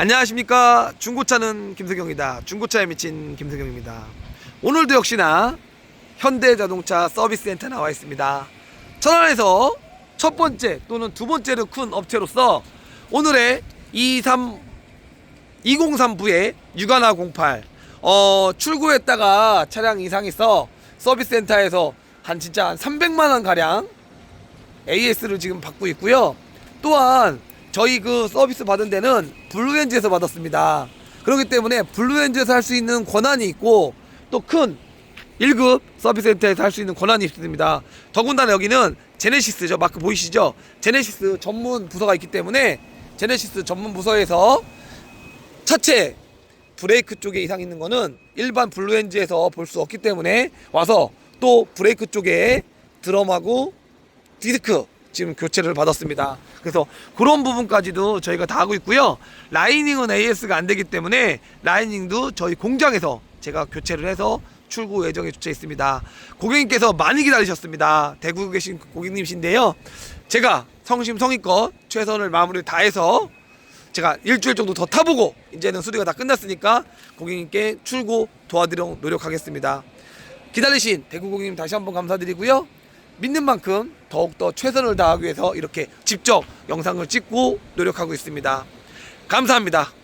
안녕하십니까? 중고차는 김석영이다. 중고차에 미친 김석영입니다. 오늘도 역시나 현대자동차 서비스센터 나와 있습니다. 천안에서 첫 번째 또는 두 번째로 큰 업체로서 오늘의 23 2039의 6108 어, 출고했다가 차량 이상해서 서비스센터에서 한 진짜 한 300만 원 가량 AS를 지금 받고 있고요. 또한 저희 그 서비스 받은 데는 블루엔즈에서 받았습니다. 그렇기 때문에 블루엔즈에서 할 수 있는 권한이 있고 또 큰 1급 서비스 센터에서 할 수 있는 권한이 있습니다. 더군다나 여기는 제네시스 저 마크 보이시죠? 제네시스 전문 부서가 있기 때문에 제네시스 전문 부서에서 차체 브레이크 쪽에 이상 있는 거는 일반 블루엔즈에서 볼 수 없기 때문에 와서 또 브레이크 쪽에 드럼하고 디스크 지금 교체를 받았습니다. 그래서 그런 부분까지도 저희가 다 하고 있고요. 라이닝은 AS가 안 되기 때문에 라이닝도 저희 공장에서 제가 교체를 해서 출고 예정에 주체 있습니다. 고객님께서 많이 기다리셨습니다. 대구에 계신 고객님이신데요. 제가 성심성의껏 최선을 마무리 다해서 제가 일주일 정도 더 타보고 이제는 수리가 다 끝났으니까 고객님께 출고 도와드리도록 노력하겠습니다. 기다리신 대구 고객님 다시 한번 감사드리고요. 믿는 만큼 더욱더 최선을 다하기 위해서 이렇게 직접 영상을 찍고 노력하고 있습니다. 감사합니다.